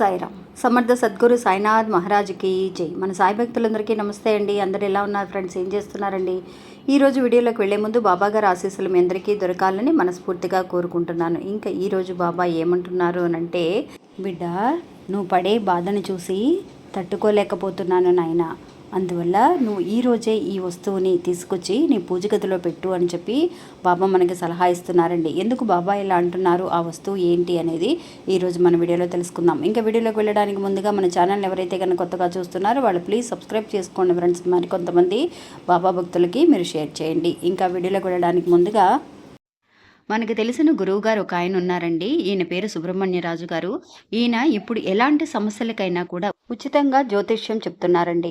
సాయిరామ్. సమర్థ సద్గురు సాయినాథ్ మహారాజుకి జై. మన సాయి భక్తులందరికీ నమస్తే అండి. అందరు ఎలా ఉన్నారు ఫ్రెండ్స్? ఏం చేస్తున్నారండి? ఈరోజు వీడియోలోకి వెళ్ళే ముందు బాబా గారు ఆశీస్సులు మీ అందరికీ దొరకాలని మనస్ఫూర్తిగా కోరుకుంటున్నాను. ఇంకా ఈరోజు బాబా ఏమంటున్నారు అని అంటే బిడ్డ నువ్వు పడే బాధను చూసి తట్టుకోలేకపోతున్నాను నాయన. అందువల్ల నువ్వు ఈరోజే ఈ వస్తువుని తీసుకొచ్చి నీ పూజ గదిలో పెట్టు అని చెప్పి బాబా మనకి సలహా ఇస్తున్నారండి. ఎందుకు బాబా ఇలా అంటున్నారు? ఆ వస్తువు ఏంటి అనేది ఈరోజు మన వీడియోలో తెలుసుకుందాం. ఇంకా వీడియోలోకి వెళ్ళడానికి ముందుగా మన ఛానల్ ఎవరైతే కనుక కొత్తగా చూస్తున్నారో వాళ్ళు ప్లీజ్ సబ్స్క్రైబ్ చేసుకోండి ఫ్రెండ్స్ మరి కొంతమంది బాబా భక్తులకి మీరు షేర్ చేయండి. ఇంకా వీడియోలోకి వెళ్ళడానికి ముందుగా మనకు తెలిసిన గురువు గారు ఒక ఆయన ఉన్నారండి. ఈయన పేరు సుబ్రహ్మణ్యరాజు గారు. ఈయన ఇప్పుడు ఎలాంటి సమస్యలకైనా కూడా ఉచితంగా జ్యోతిష్యం చెప్తున్నారండి.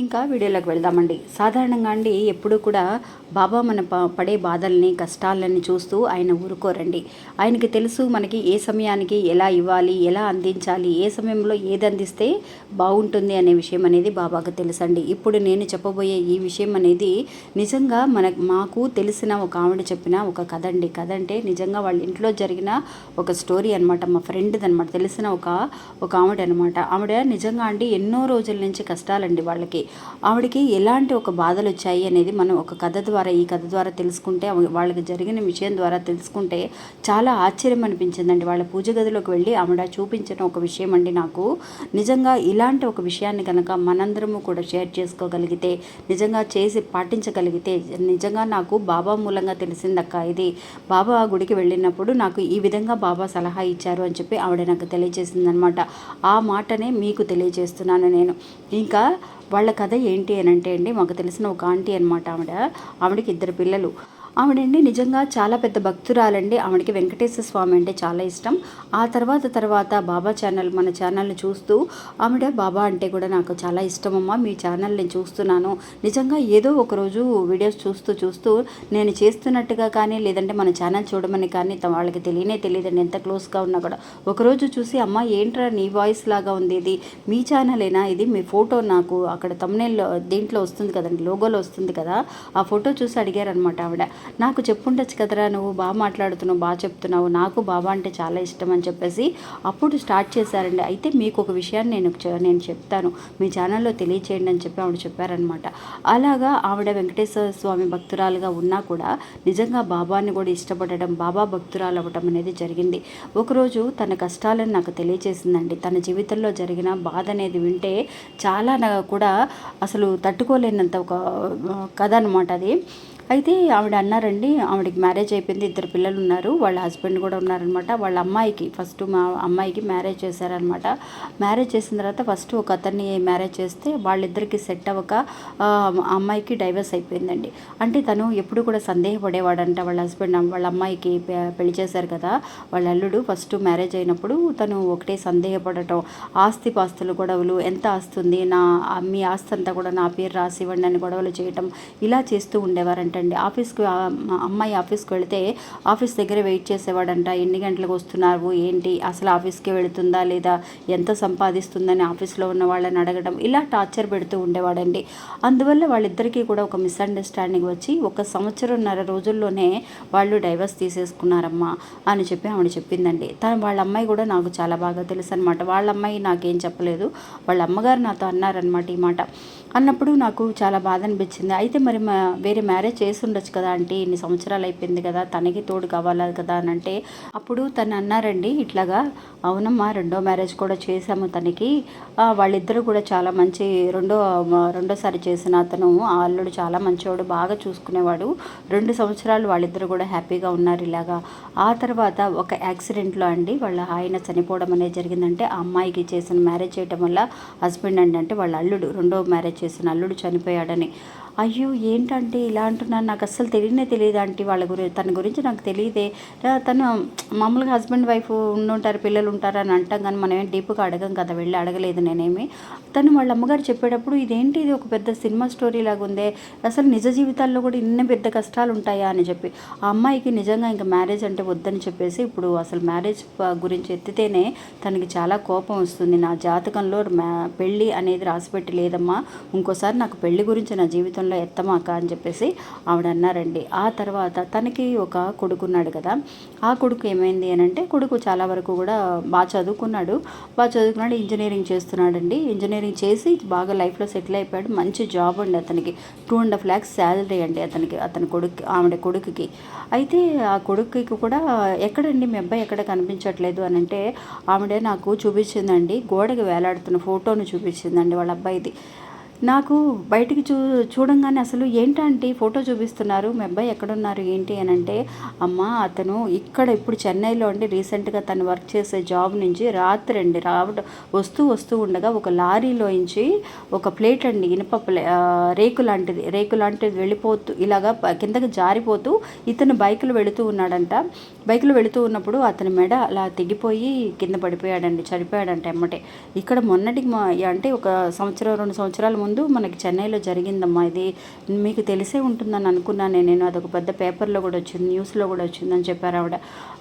ఇంకా వీడియోలోకి వెళ్దామండి. సాధారణంగా అండి ఎప్పుడూ కూడా బాబా మన పడే బాధల్ని కష్టాలని చూస్తూ ఆయన ఊరుకోరండి. ఆయనకి తెలుసు మనకి ఏ సమయానికి ఎలా ఇవ్వాలి ఎలా అందించాలి ఏ సమయంలో ఏది అందిస్తే బాగుంటుంది అనే విషయం అనేది బాబాకు తెలుసండి. ఇప్పుడు నేను చెప్పబోయే ఈ విషయం అనేది నిజంగా మన మాకు తెలిసిన ఒక ఆవిడ చెప్పిన ఒక కథ అండి కథ అంటే నిజంగా వాళ్ళ ఇంట్లో జరిగిన ఒక స్టోరీ అనమాట మా ఫ్రెండ్ది అనమాట తెలిసిన ఒక ఒక ఆవిడ అనమాట ఆవిడ నిజంగా అండి ఎన్నో రోజుల నుంచి కష్టాలండి వాళ్ళకి. ఆవిడకి ఎలాంటి ఒక బాధలు వచ్చాయి అనేది మనం ఒక కథ ద్వారా ఈ కథ ద్వారా తెలుసుకుంటే వాళ్ళకి జరిగిన విషయం ద్వారా తెలుసుకుంటే చాలా ఆశ్చర్యం అనిపించిందండి. వాళ్ళ పూజ గదిలోకి వెళ్ళి ఆవిడ చూపించిన ఒక విషయం అండి నాకు. నిజంగా ఇలాంటి ఒక విషయాన్ని కనుక మనందరము కూడా షేర్ చేసుకోగలిగితే నిజంగా చేసి పాటించగలిగితే నిజంగా నాకు బాబా మూలంగా తెలిసిందక్క ఇది. బాబా గుడికి వెళ్ళినప్పుడు నాకు ఈ విధంగా బాబా సలహా ఇచ్చారు అని చెప్పి ఆవిడ నాకు తెలియజేసిందనమాట ఆ మాటనే మీకు తెలియజేస్తున్నాను నేను. ఇంకా వాళ్ళ కథ ఏంటి అని అంటే అండి మాకు తెలిసిన ఒక ఆంటీ అనమాట ఆవిడ. ఆవిడకి ఇద్దరు పిల్లలు. ఆవిడండి నిజంగా చాలా పెద్ద భక్తురాలండి. ఆవిడకి వెంకటేశ్వర స్వామి అంటే చాలా ఇష్టం. ఆ తర్వాత తర్వాత బాబా ఛానల్ మన ఛానల్ని చూస్తూ ఆవిడ బాబా అంటే కూడా నాకు చాలా ఇష్టమమ్మా మీ ఛానల్ నేను చూస్తున్నాను. నిజంగా ఏదో ఒకరోజు వీడియోస్ చూస్తూ చూస్తూ నేను చేస్తున్నట్టుగా కానీ లేదంటే మన ఛానల్ చూడమని కానీ వాళ్ళకి తెలియనే తెలియదండి. ఎంత క్లోజ్గా ఉన్నా కూడా. ఒకరోజు చూసి అమ్మ ఏంట్రా నీ వాయిస్ లాగా ఉంది ఇది? మీ ఛానలేనా ఇది? మీ ఫోటో నాకు అక్కడ తమ్నేల్లో దీంట్లో వస్తుంది కదండి లోగోలో వస్తుంది కదా. ఆ ఫోటో చూసి అడిగారనమాట ఆవిడ. నాకు చెప్పుండొచ్చు కదరా నువ్వు బాగా మాట్లాడుతున్నావు బాగా చెప్తున్నావు నాకు బాబా అంటే చాలా ఇష్టం అని చెప్పేసి అప్పుడు స్టార్ట్ చేశారండి. అయితే మీకు ఒక విషయాన్ని నేను చె- నేను చెప్తాను. మీ ఛానల్లో తెలియచేయండి అని చెప్పి ఆవిడ చెప్పారనమాట అలాగా ఆవిడ వెంకటేశ్వర స్వామి భక్తురాలుగా ఉన్నా కూడా నిజంగా బాబాని కూడా ఇష్టపడడం బాబా భక్తురాలు అవ్వటం అనేది జరిగింది. ఒకరోజు తన కష్టాలను నాకు తెలియచేసిందండి. తన జీవితంలో జరిగిన బాధ అనేది వింటే చాలా కూడా అసలు తట్టుకోలేనంత ఒక కథ అనమాట అది. అయితే ఆవిడ అన్నారండి ఆవిడకి మ్యారేజ్ అయిపోయింది ఇద్దరు పిల్లలు ఉన్నారు వాళ్ళ హస్బెండ్ కూడా ఉన్నారనమాట వాళ్ళ అమ్మాయికి ఫస్ట్ మా అమ్మాయికి మ్యారేజ్ చేశారనమాట మ్యారేజ్ చేసిన తర్వాత ఫస్ట్ ఒక అతన్ని మ్యారేజ్ చేస్తే వాళ్ళిద్దరికి సెట్ అవ్వక అమ్మాయికి డైవర్స్ అయిపోయిందండి. అంటే తను ఎప్పుడు కూడా సందేహపడేవాడంట వాళ్ళ హస్బెండ్ వాళ్ళ అమ్మాయికి పె- పెళ్ళి చేశారు కదా వాళ్ళ అల్లుడు ఫస్ట్ మ్యారేజ్ అయినప్పుడు తను ఒకటే సందేహపడటం. ఆస్తి పాస్తులు గొడవలు ఎంత ఆస్తుంది నా మీ ఆస్తి అంతా కూడా నా పేరు రాసి ఇవ్వండి అని గొడవలు చేయటం ఇలా చేస్తూ ఉండేవారంట. అంటండి ఆఫీస్కి అమ్మాయి ఆఫీస్కి వెళితే ఆఫీస్ దగ్గర వెయిట్ చేసేవాడంట. ఎన్ని గంటలకు వస్తున్నారు? ఏంటి? అసలు ఆఫీస్కి వెళుతుందా లేదా? ఎంత సంపాదిస్తుందని ఆఫీస్లో ఉన్న వాళ్ళని అడగడం ఇలా టార్చర్ పెడుతూ ఉండేవాడండి. అందువల్ల వాళ్ళిద్దరికీ కూడా ఒక మిస్అండర్స్టాండింగ్ వచ్చి ఒక సంవత్సరంన్నర రోజుల్లోనే వాళ్ళు డైవర్స్ తీసేసుకున్నారమ్మా అని చెప్పి ఆవిడ చెప్పిందండి. తను వాళ్ళ అమ్మాయి కూడా నాకు చాలా బాగా తెలుసు అనమాట వాళ్ళ అమ్మాయి నాకేం చెప్పలేదు. వాళ్ళ అమ్మగారు నాతో అన్నారనమాట ఈ మాట. అన్నప్పుడు నాకు చాలా బాధ అనిపించింది. అయితే మరి మా వేరే మ్యారేజ్ చేసి ఉండొచ్చు కదా అంటే ఇన్ని సంవత్సరాలు అయిపోయింది కదా తనకి తోడు కావాలి కదా అని అంటే అప్పుడు తను అన్నారండి ఇట్లాగా అవునమ్మా రెండో మ్యారేజ్ కూడా చేశాము తనకి. వాళ్ళిద్దరూ కూడా చాలా మంచి రెండో రెండోసారి చేసిన అతను ఆ అల్లుడు చాలా మంచివాడు బాగా చూసుకునేవాడు. రెండు సంవత్సరాలు వాళ్ళిద్దరు కూడా హ్యాపీగా ఉన్నారు ఇలాగా. ఆ తర్వాత ఒక యాక్సిడెంట్లో అండి వాళ్ళ ఆయన చనిపోవడం అనేది జరిగిందంటే ఆ అమ్మాయికి చేసిన మ్యారేజ్ చేయడం వల్ల హస్బెండ్ అండి అంటే వాళ్ళ అల్లుడు రెండో మ్యారేజ్ చేసిన అల్లుడు చనిపోయాడని. అయ్యో ఏంటంటే ఇలా అంటున్నాను. నాకు అస్సలు తెలియనే తెలియదు అంటే వాళ్ళ గురించి తన గురించి నాకు తెలియదే. తను మామూలుగా హస్బెండ్ వైఫ్ ఉండుంటారు పిల్లలు ఉంటారు అని అంటాం కానీ మనం ఏం డీప్గా అడగం కదా వెళ్ళి అడగలేదు నేనేమి. తను వాళ్ళ అమ్మగారు చెప్పేటప్పుడు ఇదేంటి ఇది ఒక పెద్ద సినిమా స్టోరీ లాగా ఉందే? అసలు నిజ జీవితాల్లో కూడా ఇన్ని పెద్ద కష్టాలు ఉంటాయా అని చెప్పి. ఆ అమ్మాయికి నిజంగా ఇంకా మ్యారేజ్ అంటే వద్దని చెప్పేసి ఇప్పుడు అసలు మ్యారేజ్ గురించి ఎత్తితేనే తనకి చాలా కోపం వస్తుంది. నా జాతకంలో మ్యా పెళ్ళి అనేది రాసిపెట్టి లేదమ్మా. ఇంకోసారి నాకు పెళ్ళి గురించి నా జీవితంలో ఎత్తమాక అని చెప్పేసి ఆవిడ అన్నారండి ఆ తర్వాత తనకి ఒక కొడుకున్నాడు కదా ఆ కొడుకు ఏమైంది అని అంటే కొడుకు చాలా వరకు కూడా బాగా చదువుకున్నాడు. బాగా చదువుకున్నాడు ఇంజనీరింగ్ చేస్తున్నాడండి. ఇంజనీరింగ్ చేసి బాగా లైఫ్లో సెటిల్ అయిపోయాడు. మంచి జాబ్ అండి అతనికి. Two and half lakhs salary అండి అతనికి అతని కొడుకు ఆవిడ కొడుకుకి. అయితే ఆ కొడుకుకి కూడా ఎక్కడండి మీ అబ్బాయి ఎక్కడ కనిపించట్లేదు అని అంటే ఆవిడ నాకు చూపించిందండి. గోడకి వేలాడుతున్న ఫోటోను చూపించిందండి వాళ్ళ అబ్బాయిది. నాకు బయటికి చూ చూడంగానే అసలు ఏంటంటే ఫోటో చూపిస్తున్నారు? మీ అబ్బాయి ఎక్కడున్నారు? ఏంటి అని అంటే అమ్మ అతను ఇక్కడ ఇప్పుడు చెన్నైలో అండి రీసెంట్గా తను వర్క్ చేసే జాబ్ నుంచి రాత్రి అండి రావడం వస్తూ వస్తూ ఉండగా ఒక లారీలోంచి ఒక ప్లేట్ అండి ఇనుప ప్లే రేకు లాంటిది రేకు లాంటిది వెళ్ళిపోతూ ఇలాగా కిందకి జారిపోతూ ఇతను బైకులు వెళుతూ ఉన్నాడంట. బైకులు వెళుతూ ఉన్నప్పుడు అతని మెడ అలా తెగిపోయి కింద పడిపోయాడండి చనిపోయాడంట ఎమ్మటే. ఇక్కడ మొన్నటికి అంటే ఒక సంవత్సరం రెండు సంవత్సరాల ముందు మనకి చెన్నైలో జరిగిందమ్మా. ఇది మీకు తెలిసే ఉంటుందని అనుకున్నాను నేను. అదొక పెద్ద పేపర్లో కూడా వచ్చింది న్యూస్లో కూడా వచ్చిందని చెప్పారు ఆవిడ.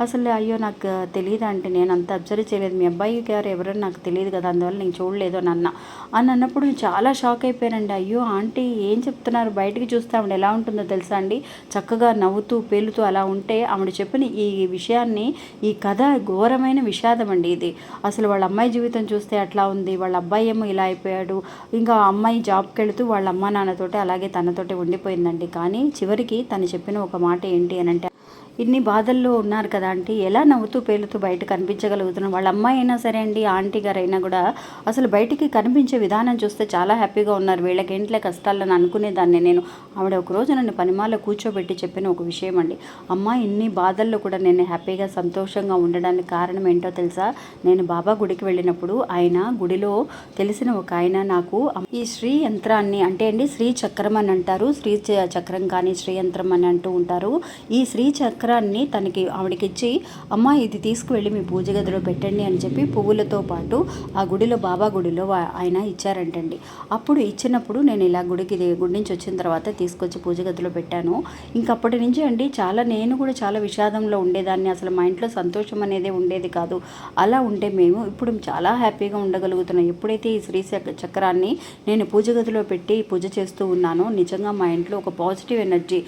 అసలు అయ్యో నాకు తెలియదు అంటే నేను అంత అబ్జర్వ్ చేయలేదు. మీ అబ్బాయి గారు ఎవరో నాకు తెలియదు కదా అందువల్ల నేను చూడలేదు అని అన్న. అని అన్నప్పుడు నేను చాలా షాక్ అయిపోయానండి. అయ్యో ఆంటీ ఏం చెప్తున్నారు? బయటికి చూస్తే ఆవిడ ఎలా ఉంటుందో తెలుసా అండి? చక్కగా నవ్వుతూ పేలుతూ అలా ఉంటే ఆవిడ చెప్పిన ఈ విషయాన్ని ఈ కథ ఘోరమైన విషాదం అండి ఇది. అసలు వాళ్ళ అమ్మాయి జీవితం చూస్తే అట్లా ఉంది. వాళ్ళ అబ్బాయి ఏమో ఇలా అయిపోయాడు. ఇంకా అమ్మాయి అమ్మాయి జాబ్కి వెళుతూ వాళ్ళ అమ్మ నాన్నతోటి అలాగే తనతోటి ఉండిపోయిందండి. కానీ చివరికి తను చెప్పిన ఒక మాట ఏంటి అని అంటే ఇన్ని బాధల్లో ఉన్నారు కదా ఆంటీ. ఎలా నవ్వుతూ పేలుతూ బయట కనిపించగలుగుతున్నారు వాళ్ళ అమ్మాయి అయినా సరే అండి ఆంటీ గారు అయినా కూడా అసలు బయటికి కనిపించే విధానం చూస్తే చాలా హ్యాపీగా ఉన్నారు. వీళ్ళకి ఇంట్లో కష్టాలని అనుకునేదాన్ని నేను. ఆవిడ ఒక రోజు నన్ను పనిమాల కూర్చోబెట్టి చెప్పిన ఒక విషయం అండి. అమ్మ ఇన్ని బాధల్లో కూడా నేను హ్యాపీగా సంతోషంగా ఉండడానికి కారణం ఏంటో తెలుసా? నేను బాబా గుడికి వెళ్ళినప్పుడు ఆయన గుడిలో తెలిసిన ఒక ఆయన నాకు ఈ శ్రీ యంత్రాన్ని అంటే అండి శ్రీ చక్రం అని అంటారు. శ్రీ చక్రం కానీ శ్రీ యంత్రం అని అంటూ ఉంటారు. ఈ శ్రీ చక్రాన్ని తనకి ఆవిడకి ఇచ్చి అమ్మ ఇది తీసుకువెళ్ళి మీ పూజ గదిలో పెట్టండి అని చెప్పి పువ్వులతో పాటు ఆ గుడిలో బాబా గుడిలో ఆయన ఇచ్చారంటండి. అప్పుడు ఇచ్చినప్పుడు నేను ఇలా గుడికి గుడి నుంచి వచ్చిన తర్వాత తీసుకొచ్చి పూజ గదిలో పెట్టాను. ఇంకప్పటి నుంచి అండి చాలా నేను కూడా చాలా విషాదంలో ఉండేదాన్ని. అసలు మా ఇంట్లో సంతోషం అనేది ఉండేది కాదు. అలా ఉంటే మేము ఇప్పుడు చాలా హ్యాపీగా ఉండగలుగుతున్నాం. ఎప్పుడైతే ఈ శ్రీ చక్రాన్ని నేను పూజ గదిలో పెట్టి పూజ చేస్తూ ఉన్నానో నిజంగా మా ఇంట్లో ఒక పాజిటివ్ ఎనర్జీ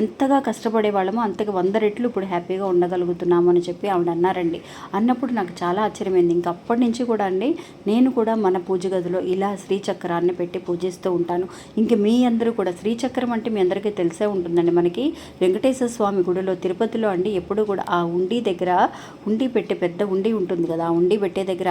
ఎంతగా కష్టపడే వాళ్ళమో అంత అంతగా వంద రెట్లు ఇప్పుడు హ్యాపీగా ఉండగలుగుతున్నాము అని చెప్పి ఆవిడ అన్నారండి. అన్నప్పుడు నాకు చాలా ఆశ్చర్యమైంది. ఇంకా అప్పటి నుంచి కూడా అండి నేను కూడా మన పూజ గదిలో ఇలా శ్రీచక్రాన్ని పెట్టి పూజిస్తూ ఉంటాను. ఇంక మీ అందరూ కూడా శ్రీచక్రం అంటే మీ అందరికీ తెలిసే ఉంటుందండి మనకి. వెంకటేశ్వర స్వామి గుడిలో తిరుపతిలో అండి ఎప్పుడు కూడా ఆ ఉండి దగ్గర ఉండి పెట్టే పెద్ద ఉండి ఉంటుంది కదా ఆ ఉండి పెట్టే దగ్గర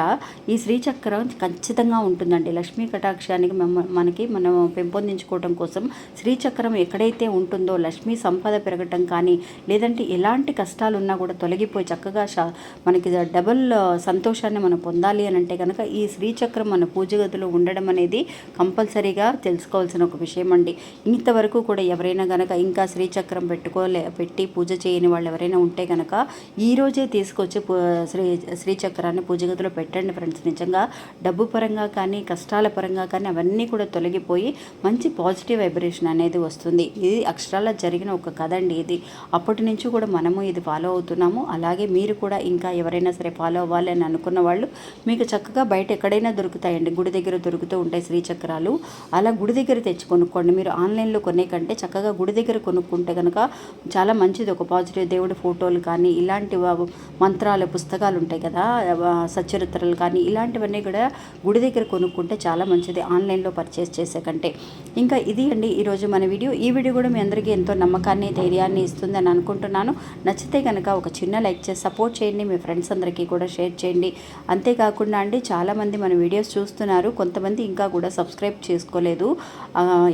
ఈ శ్రీచక్రం ఖచ్చితంగా ఉంటుందండి. లక్ష్మీ కటాక్షానికి మనకి మనం పెంపొందించుకోవడం కోసం శ్రీచక్రం ఎక్కడైతే ఉంటుందో లక్ష్మీ సంపద పెరగటం కానీ లేదంటే ఎలాంటి కష్టాలు ఉన్నా కూడా తొలగిపోయి చక్కగా షా మనకి డబుల్ సంతోషాన్ని మనం పొందాలి అని అంటే కనుక ఈ శ్రీచక్రం మన పూజగతిలో ఉండడం అనేది కంపల్సరీగా తెలుసుకోవాల్సిన ఒక విషయం అండి. ఇంతవరకు కూడా ఎవరైనా కనుక ఇంకా శ్రీచక్రం పెట్టుకోలే పెట్టి పూజ చేయని వాళ్ళు ఎవరైనా ఉంటే కనుక ఈరోజే తీసుకొచ్చి పూ- శ్రీ శ్రీచక్రాన్ని పూజగదిలో పెట్టండి ఫ్రెండ్స్. నిజంగా డబ్బు పరంగా కానీ కష్టాల పరంగా కానీ అవన్నీ కూడా తొలగిపోయి మంచి పాజిటివ్ వైబ్రేషన్ అనేది వస్తుంది. ఇది అక్షరాల జరిగిన ఒక కథ అండి ఇది. అప్పటి నుంచి కూడా మనము ఇది ఫాలో అవుతున్నాము. అలాగే మీరు కూడా ఇంకా ఎవరైనా సరే ఫాలో అవ్వాలి అని అనుకున్న వాళ్ళు మీకు చక్కగా బయట ఎక్కడైనా దొరుకుతాయండి. గుడి దగ్గర దొరుకుతూ ఉంటాయి శ్రీచక్రాలు. అలా గుడి దగ్గర తెచ్చి కొనుక్కోండి మీరు ఆన్లైన్లో కొనే కంటే చక్కగా గుడి దగ్గర కొనుక్కుంటే కనుక చాలా మంచిది. ఒక పాజిటివ్ దేవుడి ఫోటోలు కానీ ఇలాంటి వ- మంత్రాలు పుస్తకాలు ఉంటాయి కదా ఆ, సచ్చరిత్రలు కానీ ఇలాంటివన్నీ కూడా గుడి దగ్గర కొనుక్కుంటే చాలా మంచిది. ఆన్లైన్లో పర్చేస్ చేసే కంటే. ఇంకా ఇది అండి ఈరోజు మన వీడియో. ఈ వీడియో కూడా మీ అందరికీ ఎంతో నమ్మకాన్ని ధైర్యాన్ని ఇస్తుందని అనుకుంటున్నాను. నచ్చితే కనుక ఒక చిన్న లైక్ చేసి సపోర్ట్ చేయండి. మీ ఫ్రెండ్స్ అందరికీ కూడా షేర్ చేయండి. అంతేకాకుండా అండి చాలామంది మన వీడియోస్ చూస్తున్నారు. కొంతమంది ఇంకా కూడా సబ్స్క్రైబ్ చేసుకోలేదు.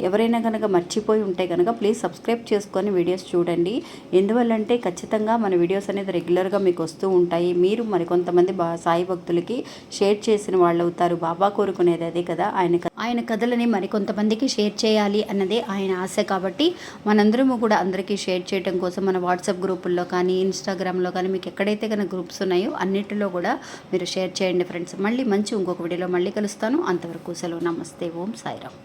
ఎవరైనా కనుక మర్చిపోయి ఉంటే కనుక ప్లీజ్ సబ్స్క్రైబ్ చేసుకొని వీడియోస్ చూడండి. ఎందువల్లంటే ఖచ్చితంగా మన వీడియోస్ అనేది రెగ్యులర్గా మీకు వస్తూ ఉంటాయి. మీరు మరికొంతమంది బా సాయి భక్తులకి షేర్ చేసిన వాళ్ళు అవుతారు. బాబా కోరుకునేది అదే కదా. ఆయన ఆయన కథలని మరికొంతమందికి షేర్ చేయాలి అన్నదే ఆయన ఆశ కాబట్టి మనందరము కూడా అందరికీ షేర్ చేయడం కోసం మన వాట్సాప్ గ్రూపుల్లో కానీ ఇన్స్టాగ్రామ్లో కానీ మీకు ఎక్కడైతే కనుక గ్రూప్స్ ఉన్నాయో అన్నిటిలో కూడా మీరు షేర్ చేయండి ఫ్రెండ్స్. మళ్ళీ మంచి ఇంకొక వీడియోలో మళ్ళీ కలుస్తాను. అంతవరకు సెలవు. నమస్తే. ఓం సాయిరామ్.